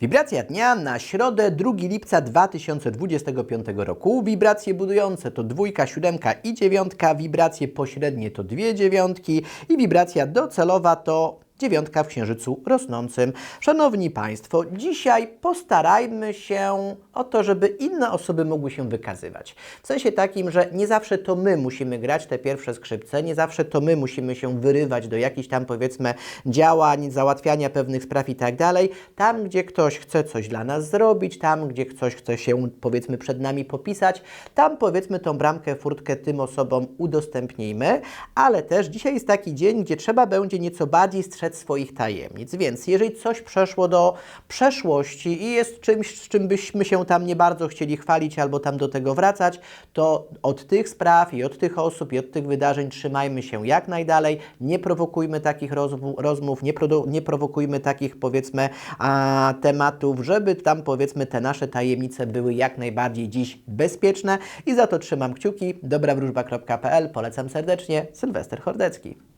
Wibracja dnia na środę 2 lipca 2025 roku. Wibracje budujące to dwójka, siódemka i dziewiątka. Wibracje pośrednie to dwie dziewiątki i wibracja docelowa to dziewiątka w księżycu rosnącym. Szanowni Państwo, dzisiaj postarajmy się o to, żeby inne osoby mogły się wykazywać. W sensie takim, że nie zawsze to my musimy grać te pierwsze skrzypce, nie zawsze to my musimy się wyrywać do jakichś tam powiedzmy działań, załatwiania pewnych spraw i tak dalej. Tam, gdzie ktoś chce coś dla nas zrobić, tam, gdzie ktoś chce się powiedzmy przed nami popisać, tam powiedzmy tą bramkę, furtkę tym osobom udostępnijmy, ale też dzisiaj jest taki dzień, gdzie trzeba będzie nieco bardziej swoich tajemnic, więc jeżeli coś przeszło do przeszłości i jest czymś, z czym byśmy się tam nie bardzo chcieli chwalić albo tam do tego wracać, to od tych spraw i od tych osób i od tych wydarzeń trzymajmy się jak najdalej, nie prowokujmy takich rozmów, nie, nie prowokujmy takich powiedzmy a, tematów, żeby tam powiedzmy te nasze tajemnice były jak najbardziej dziś bezpieczne i za to trzymam kciuki. dobrawróżba.pl polecam serdecznie. Sylwester Hordecki.